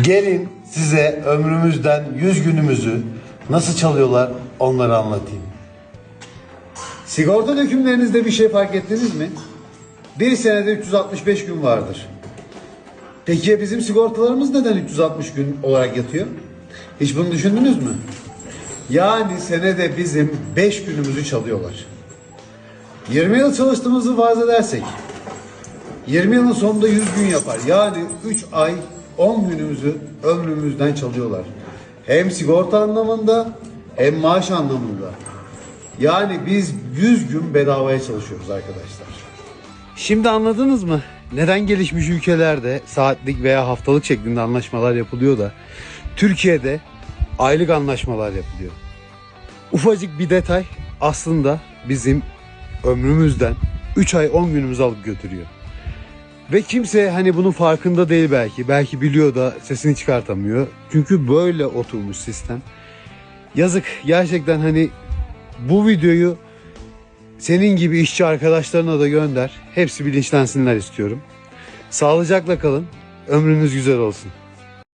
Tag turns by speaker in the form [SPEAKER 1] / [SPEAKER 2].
[SPEAKER 1] Gelin size ömrümüzden 100 günümüzü nasıl çalıyorlar onları anlatayım.
[SPEAKER 2] Sigorta dökümlerinizde bir şey fark ettiniz mi? Bir senede 365 gün vardır. Peki ya bizim sigortalarımız neden 360 gün olarak yatıyor? Hiç bunu düşündünüz mü? Yani senede bizim 5 günümüzü çalıyorlar. 20 yıl çalıştığımızı farz edersek 20 yılın sonunda 100 gün yapar. Yani 3 ay 10 günümüzü ömrümüzden çalıyorlar. Hem sigorta anlamında hem maaş anlamında. Yani biz 100 gün bedavaya çalışıyoruz arkadaşlar.
[SPEAKER 1] Şimdi anladınız mı? Neden gelişmiş ülkelerde saatlik veya haftalık şeklinde anlaşmalar yapılıyor da Türkiye'de aylık anlaşmalar yapılıyor. Ufacık bir detay aslında bizim ömrümüzden 3 ay 10 günümüzü alıp götürüyor. Ve kimse hani bunun farkında değil belki. Belki biliyor da sesini çıkartamıyor. Çünkü böyle oturmuş sistem. Yazık gerçekten hani bu videoyu senin gibi işçi arkadaşlarına da gönder. Hepsi bilinçlensinler istiyorum. Sağlıcakla kalın. Ömrünüz güzel olsun.